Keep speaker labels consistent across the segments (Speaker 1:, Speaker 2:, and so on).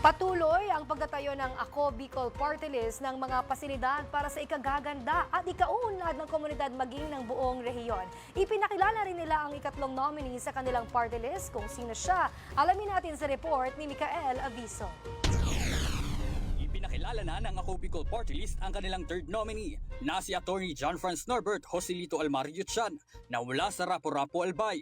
Speaker 1: Patuloy ang pagtatayo ng Ako Bicol Party List ng mga pasilidad para sa ikagaganda at ikaunlad ng komunidad maging ng buong rehiyon. Ipinakilala rin nila ang ikatlong nominee sa kanilang party list kung sino siya. Alamin natin sa report ni Mikael Aviso.
Speaker 2: Ipinakilala na ng Ako Bicol Party List ang kanilang third nominee na si Attorney John Franz Norbert Joselito Almario Chan na mula sa Rapo-Rapo Albay.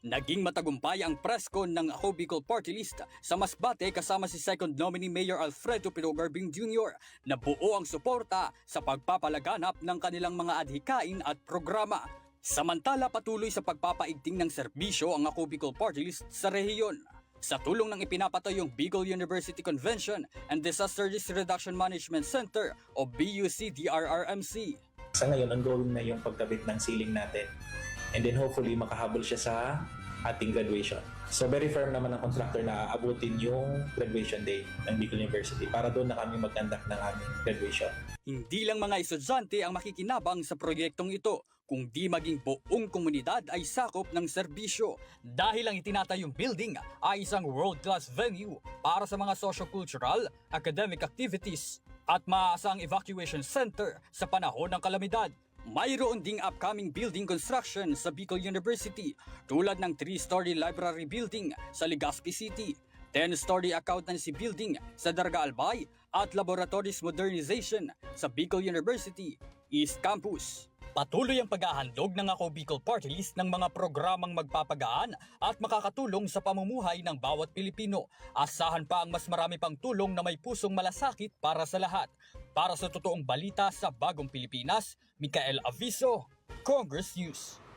Speaker 2: Naging matagumpay ang preskon ng Ako Bicol Party List sa Masbate kasama si second nominee Mayor Alfredo Pinogarbing Jr. na buo ang suporta sa pagpapalaganap ng kanilang mga adhikain at programa. Samantala patuloy sa pagpapaigting ng serbisyo ang Ako Bicol Party List sa rehiyon. Sa tulong ng ipinapatayong Bicol University Convention and Disaster Risk Reduction Management Center o BUC-DRRMC.
Speaker 3: Sa ngayon, ongoing na yung pagkabit ng ceiling natin. And then hopefully makahabol siya sa ating graduation. So very firm naman ang contractor na aabutin yung graduation day ng Bicol University para doon na kami mag-conduct ng aming graduation.
Speaker 2: Hindi lang mga estudyante ang makikinabang sa proyektong ito, kung di maging buong komunidad ay sakop ng serbisyo. Dahil ang itinatayong building ay isang world-class venue para sa mga socio-cultural, academic activities at maaasang evacuation center sa panahon ng kalamidad. Mayroon ding upcoming building construction sa Bicol University tulad ng 3-story library building sa Legazpi City, 10-story accountancy building sa Darga Albay at laboratories modernization sa Bicol University East Campus. Patuloy ang paghahandog ng Ako Bicol Party List ng mga programang magpapagaan at makakatulong sa pamumuhay ng bawat Pilipino. Asahan pa ang mas marami pang tulong na may pusong malasakit para sa lahat. Para sa totoong balita sa Bagong Pilipinas, Mikael Aviso, Congress News.